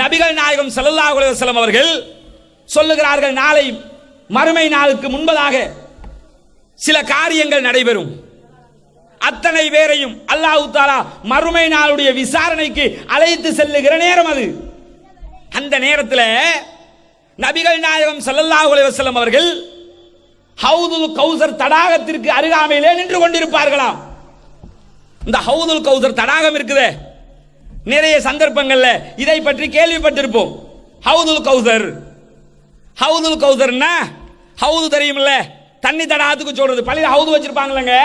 நபிகள் நாயகம் ஸல்லல்லாஹு அலைஹி அவர்கள் சொல்லுகிறார்கள் நாளை மறுமை நாளுக்கு முன்பதாக சில காரியங்கள் நடைபெறும். அத்தனை பேரையும் அல்லாஹு தாலா மறுமை நாளுடைய விசாரணைக்கு அழைத்து செல்லுகிற நேரம் அது. அந்த நேரத்தில் நபிகள் நாயகம் ஸல்லல்லாஹு அலைஹி அவர்கள் ஹவுதுல் கௌசர் தடாகத்திற்கு அருகாமையிலே நின்று கொண்டிருப்பார்களாம். இந்த ஹவுதுல் கௌசர் தடாகம் இருக்குதே. நிறைய சந்தர்ப்பங்கள்ல இதை பற்றி கேள்விப்பட்டிருப்போம். ஹவுதுல் கௌசர். ஹவுதுல் கௌசர்னா ஹவுது தெரியுமில்ல? தண்ணி தடாகத்துக்கு சொல்றது. பள்ளியில் ஹவுது வச்சிருப்பாங்களங்க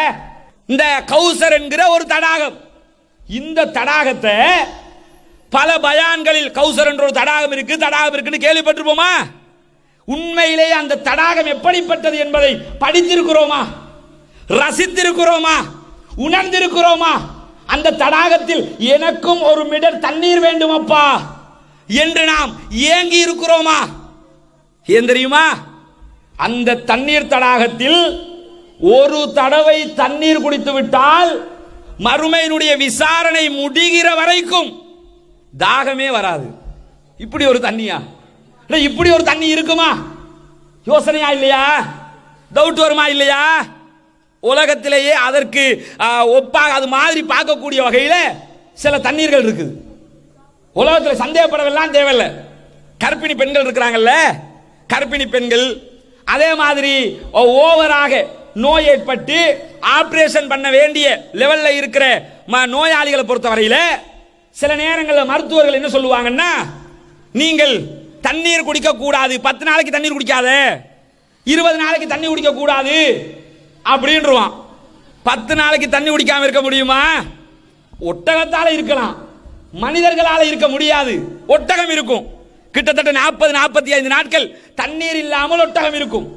இந்த கௌசர் என்கிற ஒரு தடாகம். இந்த தடாகத்தை பல பயான்களில் கௌசர் என்ற ஒரு தடாகம் இருக்கு தடாகம் இருக்குன்னு கேள்விப்பட்டிருப்போமா? உண்மையிலே அந்த தடாகம் எப்படிப்பட்டது என்பதை படித்திருக்கிறோமா? ரசித்திருக்கிறோமா? உணர்ந்திருக்கிறோமா? அந்த தடாகத்தில் எனக்கும் ஒரு மிடர் தண்ணீர் வேண்டுமப்பா. என்று நாம் ஏங்கி இருக்கிறோமா? ஏன் தெரியுமா? அந்த தண்ணீர் தடாகத்தில் ஒரு தடவை தண்ணீர் குடித்து விட்டால் மறுமையினுடைய விசாரணை முடிகிற வரைக்கும் தாகமே வராது. இப்படி ஒரு தண்ணியா? இப்படி ஒரு தண்ணி இருக்குமா? யோசனையா இல்லையா? டவுட் வருமா இல்லையா? உலகத்திலேயே அதற்கு ஒப்பாக அது மாதிரி பார்க்கக்கூடிய வகையில் சில தண்ணீர்கள் இருக்குது. உலகத்தில் சந்தேகப்படவெல்லாம் தேவையில்லை. கர்ப்பிணி பெண்கள் இருக்கிறாங்கல்ல? கர்ப்பிணி பெண்கள் அதே மாதிரி ஓவராக நோய் ஏற்பட்டு ஆப்ரேஷன் பண்ண வேண்டிய லெவலில் இருக்கிற ம- நோயாளிகளை பொறுத்தவரையில் சில நேரங்களில் மருத்துவர்கள் என்ன சொல்லுவாங்கன்னா நீங்கள் தண்ணீர் குடிக்கக்கூடாது. பத்து நாளைக்கு தண்ணீர் குடிக்காத. இருபது நாளைக்கு தண்ணி குடிக்கக்கூடாது. அப்படின்றான் பத்து நாளைக்கு தண்ணி குடிக்காம இருக்க முடியுமா? ஒட்டகத்தால இருக்கலாம். மனிதர்களால இருக்க முடியாது. ஒட்டகம் இருக்கும். கிட்டத்தட்ட நாற்பது நாற்பத்தி ஐந்து நாட்கள் தண்ணீர் இல்லாமல் ஒட்டகம் இருக்கும்.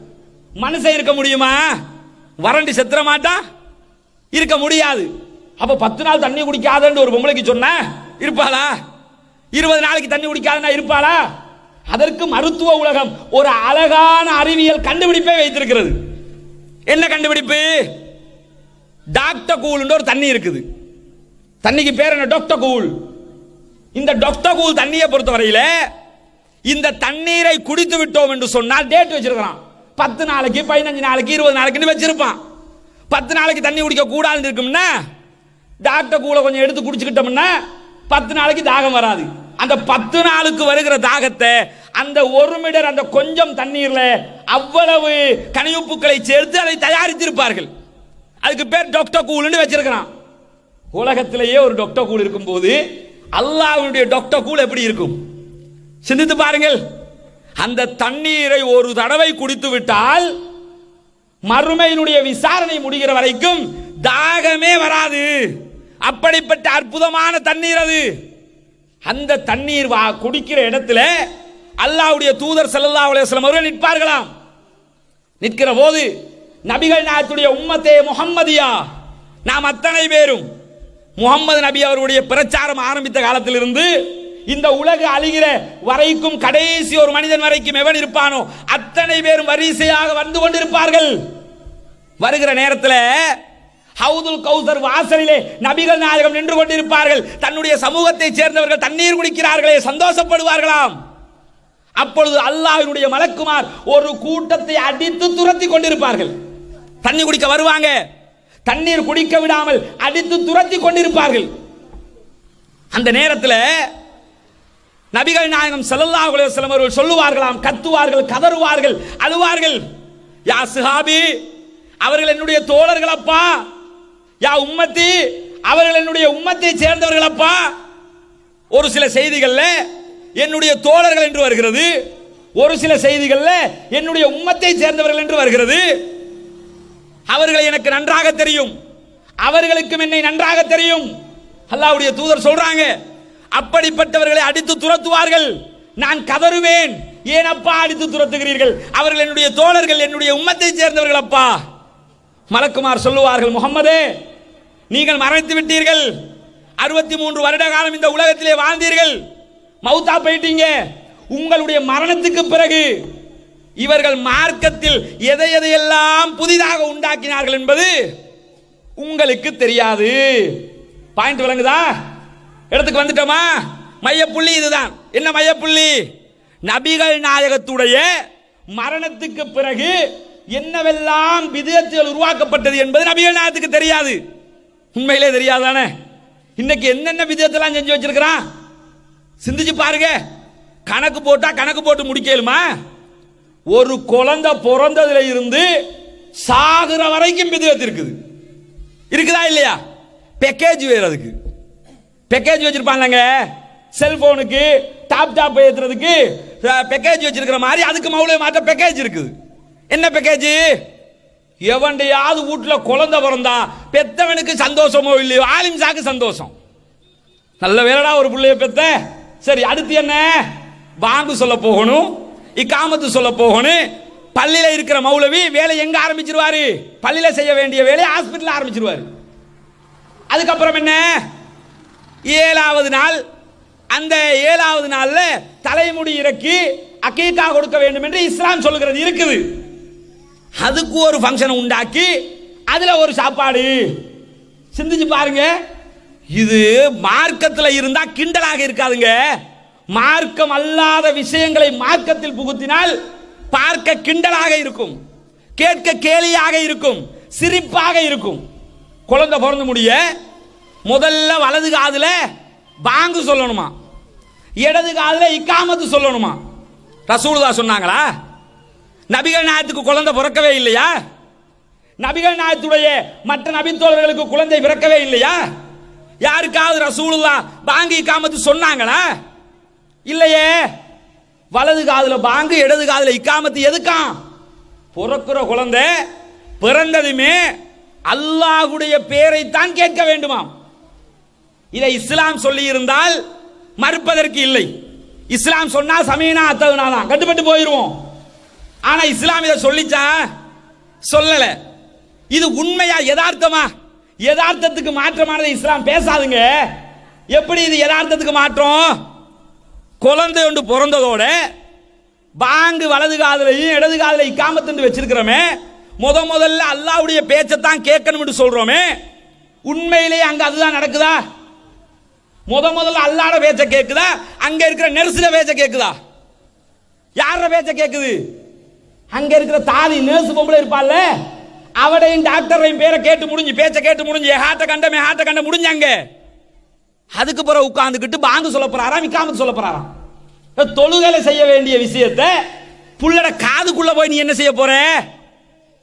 மனுஷன் இருக்க முடியுமா? வறண்டி செத்துற மாட்டான் இருக்க முடியாது. அப்ப பத்து நாள் தண்ணி குடிக்காதன்னு ஒரு பொம்பளைக்கு சொன்ன இருப்பாளா? இருபது நாளைக்கு தண்ணி குடிக்காதுன்னா இருப்பாளா? அதற்கு மருத்துவ உலகம் ஒரு அழகான அறிவியல் கண்டுபிடிப்பை வைத்திருக்கிறது. என்ன கண்டுபிடிப்பு? டாக்டர் கூல்ன்ற ஒரு தண்ணி இருக்குது. தண்ணிக்கு பேர் என்ன? டாக்டர் கூல் இந்த டாக்டர் கூல் தண்ணியை பொறுத்தவரையில் இந்த தண்ணீரை குடித்து விட்டோம் என்று சொன்னால் டேட் வச்சிருக்கிறான். பத்து நாளைக்கு பதினஞ்சு நாளைக்கு இருபது நாளைக்குன்னு வச்சிருப்பான். பத்து நாளைக்கு தண்ணி குடிக்க கூடாதுன்னு இருக்கும்னா டாக்டர் கூலை கொஞ்சம் எடுத்து குடிச்சுக்கிட்டோம்னா பத்து நாளைக்கு தாகம் வராது. அந்த பத்து நாளுக்கு வருகிற தாகத்தை அந்த ஒரு மீட்டர் அந்த கொஞ்சம் தண்ணீர்ல அவ்வளவு கனியுப்புக்களை சேர்த்து அதை தயாரித்திருப்பார்கள். அதுக்கு பேர் டாக்டர் கூல்னு வச்சிருக்கிறான். உலகத்திலேயே ஒரு டாக்டர் கூல் இருக்கும்போது அல்லாஹ்வுடைய டாக்டர் கூல் எப்படி இருக்கும்? சிந்தித்து பாருங்கள். அந்த தண்ணீரை ஒரு தடவை குடித்து விட்டால் மறுமையினுடைய விசாரணை முடிகிற வரைக்கும் தாகமே வராது. அப்படிப்பட்ட அற்புதமான தண்ணீர் அது. அந்த தண்ணீர் வா குடிக்கிற இடத்துல அல்லாவுடைய தூதர் ஸல்லல்லாஹு அலுவலம் அவர்கள் நிற்பார்களாம். நிற்கிற போது நபிகள் நாயத்துடைய உம்மத்தே முகம்மதியா நாம் அத்தனை பேரும். முகம்மது நபி அவருடைய பிரச்சாரம் ஆரம்பித்த காலத்திலிருந்து இந்த உலக அழிகிற வரைக்கும் கடைசி ஒரு மனிதன் வரைக்கும் எவன் இருப்பானோ அத்தனை பேரும் வரிசையாக வந்து கொண்டிருப்பார்கள். வருகிற நேரத்தில் ஹவுதுல் கௌசர் வாசலிலே நபிகள் நாயகம் நின்று கொண்டிருப்பார்கள். தன்னுடைய சமூகத்தைச் சேர்ந்தவர்கள் தண்ணீர் குடிக்கிறார்களே சந்தோஷப்படுவார்களாம். அப்பொழுது அல்லாஹினுடைய மலக்குமார் ஒரு கூட்டத்தை அடித்து துரத்தி கொண்டிருப்பார்கள். தண்ணி குடிக்க வருவாங்க. தண்ணீர் குடிக்க விடாமல் அடித்து துரத்தி கொண்டிருப்பார்கள். அந்த நேரத்தில் நபிகள் நாயகம் செல்லல்லா குலேசலம் அவர்கள் சொல்லுவார்களாம் கத்துவார்கள் கதறுவார்கள் அழுவார்கள். யா சுஹாபி அவர்கள் என்னுடைய தோழர்கள் அப்பா யா உம்மத்தி அவர்கள் என்னுடைய உம்மத்தை சேர்ந்தவர்கள் அப்பா ஒரு சில செய்திகள்ல என்னுடைய தோழர்கள் என்று வருகிறது. ஒரு சில செய்திகளில் என்னுடைய உம்மத்தை சேர்ந்தவர்கள் என்று வருகிறது. அவர்களை எனக்கு நன்றாக தெரியும். அவர்களுக்கும் என்னை நன்றாக தெரியும். அல்லாவுடைய தூதர் சொல்றாங்க அப்படிப்பட்டவர்களை அடித்து துரத்துவார்கள். நான் கதறுவேன். ஏன் அப்பா அடித்து துரத்துகிறீர்கள்? அவர்கள் என்னுடைய தோழர்கள் என்னுடைய உம்மத்தை சேர்ந்தவர்கள் அப்பா. மலக்குமார் சொல்லுவார்கள் முகம்மதே நீங்கள் மறைத்து விட்டீர்கள். அறுபத்தி மூன்று வருட காலம் இந்த உலகத்திலே வாழ்ந்தீர்கள். மௌத்தா போயிட்டீங்க. உங்களுடைய மரணத்துக்கு பிறகு இவர்கள் மார்க்கத்தில் எதை எதையெல்லாம் புதிதாக உண்டாக்கினார்கள் என்பது உங்களுக்கு தெரியாது. பாயிண்ட் விளங்குதா? இடத்துக்கு வந்துட்டோமா? மையப்புள்ளி இதுதான். என்ன மையப்புள்ளி? நபிகள் நாயகத்துடைய மரணத்துக்கு பிறகு என்னவெல்லாம் விதத்தில் உருவாக்கப்பட்டது என்பது நபிகள் நாயகத்துக்கு தெரியாது. உண்மையிலே தெரியாதானே இன்னைக்கு என்னென்ன விதத்தெல்லாம் செஞ்சு வச்சிருக்கிறான்? சிந்திச்சு பாருங்க. கணக்கு போட்டா கணக்கு போட்டு முடிக்கலுமா? ஒரு குழந்தை பிறந்ததுல இருந்து சாகுற வரைக்கும் விதத்து இருக்குது. இருக்குதா இல்லையா? பேக்கேஜ் வேறு அதுக்கு. பேக்கேஜ் வச்சிருப்பாங்க செல்போனுக்கு டாப் டாப் ஏத்துறதுக்கு பேக்கேஜ் வச்சிருக்கிற மாதிரி அதுக்கு மவுளை மாற்ற பேக்கேஜ் இருக்குது. என்ன பேக்கேஜ் எவன்டையாவது வீட்டில் குழந்தை பிறந்தா பெத்தவனுக்கு சந்தோஷமோ இல்லையோ ஆலிம்சாக்கு சந்தோஷம். நல்ல வேலைடா ஒரு பிள்ளைய பெத்த. சரி அடுத்து என்ன? வாங்கு சொல்ல போகணும் இக்காமத்து சொல்ல போகணும். பள்ளியில இருக்கிற மௌலவி வேலை எங்க ஆரம்பிச்சிருவாரு? பள்ளியில செய்ய வேண்டிய வேலையை ஹாஸ்பிட்டல் ஆரம்பிச்சிருவாரு. அதுக்கப்புறம் என்ன? ஏழாவது நாள் அந்த ஏழாவது நாள்ல தலைமுடி இறக்கி அக்கீக்கா கொடுக்க வேண்டும் என்று இஸ்லாம் சொல்லுகிறது இருக்குது. அதுக்கு ஒரு ஃபங்க்ஷனை உண்டாக்கி அதுல ஒரு சாப்பாடு. சிந்திச்சு பாருங்க. இது மார்க்கத்தில் இருந்தால் கிண்டலாக இருக்காதுங்க. மார்க்கம் அல்லாத விஷயங்களை மார்க்கத்தில் புகுத்தினால் பார்க்க கிண்டலாக இருக்கும். கேட்க கேலியாக இருக்கும். சிரிப்பாக இருக்கும். குழந்தை பிறந்து முடிய முதல்ல வலது காதில் பாங்கு சொல்லணுமா? இடது காதில் இக்காமத்து சொல்லணுமா? ரசூலுதா சொன்னாங்களா? நபிகள் நாயத்துக்கு குழந்தை பிறக்கவே இல்லையா? நபிகள் நாயத்துடைய மற்ற நபித்தோழர்களுக்கு குழந்தை பிறக்கவே இல்லையா? யாருக்காவது ரசூலுல்லா பாங்கு இக்காமத்து சொன்னாங்களா? இல்லையே. வலது காதுல பாங்கு இடது காதுல இக்காமத்து எதுக்காம்? பிறக்கிற குழந்தை பிறந்ததுமே அல்லாஹ்வுடைய பேரைத்தான் கேட்க வேண்டுமாம். இதை இஸ்லாம் சொல்லி இருந்தால் மறுப்பதற்கு இல்லை. இஸ்லாம் சொன்னா சமீனா அத்தவனா தான் கட்டுப்பட்டு போயிருவோம். ஆனா இஸ்லாம் இதை சொல்லிச்சா? சொல்லல. இது உண்மையா யதார்த்தமா? யதார்த்தத்துக்கு மாற்றமானதை இஸ்லாம் பேசாதுங்க. எப்படி இது யதார்த்தத்துக்கு மாற்றம்? குழந்தை ஒன்று பிறந்ததோட பாங்கு வலது காதலையும் இடது காதலை இக்காமத்து வச்சிருக்கிறோமே. முத முதல்ல அல்லாவுடைய பேச்சைத்தான் கேட்கணும்னு சொல்றோமே. உண்மையிலேயே அங்க அதுதான் நடக்குதா? முத முதல்ல அல்லாட பேச்ச கேட்குதா? அங்க இருக்கிற நெரிசல பேச்ச கேட்குதா? யார பேச்ச கேட்குது? அங்க இருக்கிற தாதி நர்ஸ் பொம்பளை இருப்பாள்ல? அவடையும் டாக்டரையும் பேரை கேட்டு முடிஞ்சு பேச்ச கேட்டு முடிஞ்சு ஹார்ட்ட கண்டமே ஹார்ட்ட கண்ட முடிஞ்சாங்க. அதுக்கு பிறகு உட்காந்துக்கிட்டு பாங்கு சொல்ல போறாராம் விக்காமத்து சொல்ல போறாராம். தொழுகலை செய்ய வேண்டிய விஷயத்தை புள்ளட காதுக்குள்ள போய் நீ என்ன செய்ய போற?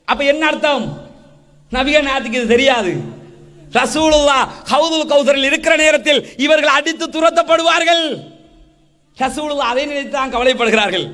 அப்ப என்ன அர்த்தம்? நபிக நாத்துக்கு இது தெரியாது. ரசூலுல்லா ஹவுதுல் கௌசரில் இருக்கிற நேரத்தில் இவர்கள் அடித்து துரத்தப்படுவார்கள். ரசூலுல்லா அதை நினைத்து தான் கவலைப்படுகிறார்கள்.